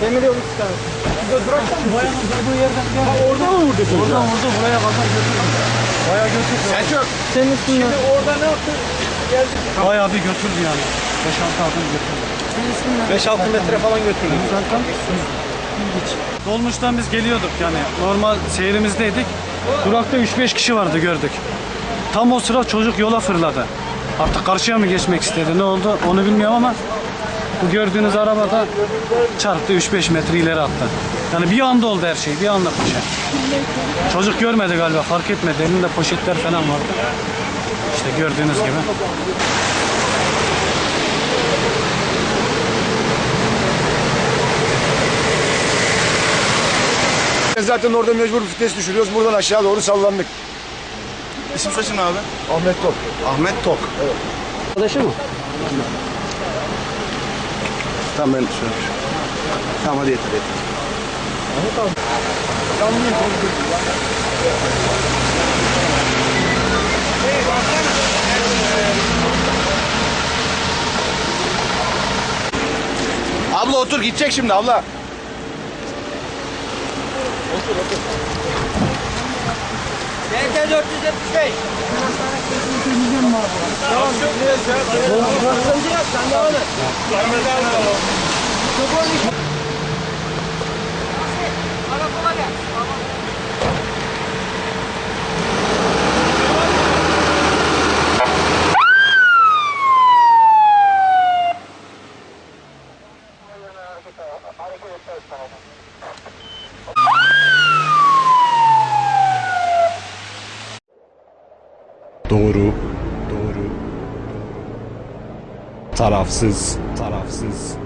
Demir yolu istikameti. Bayanın durduğu yerden gel. Orada mı vurdu çocuğa? Oradan vurdu buraya kadar götürdü. Bayağı götürdü. Selçuk. Senin üstünden. Orada ne yaptı? Geldi. Bayağı bir götürdü yani. 5-6 adım götürdü. 5-6 metre falan götürdü. Zaten Dolmuştan biz geliyorduk yani normal seyrimizdeydik. Durakta 3-5 kişi vardı gördük. Tam o sıra çocuk yola fırladı. Artık karşıya mı geçmek istedi ne oldu onu bilmiyorum ama bu gördüğünüz araba da çarptı 3-5 metre ileri attı. Yani bir anda oldu her şey bir anda paşa. Çocuk görmedi galiba fark etmedi elinde poşetler falan vardı. İşte gördüğünüz gibi. Zaten orada mecbur vites düşürüyoruz. Buradan aşağı doğru sallandık. İsim saçın abi? Ahmet Top. Ahmet Tok. Arkadaşı mı? Tamam ben şöyle. Tamam hadi yeter yeter. Abla otur gidecek şimdi abla. DT 475. Doğru, tarafsız, tarafsız,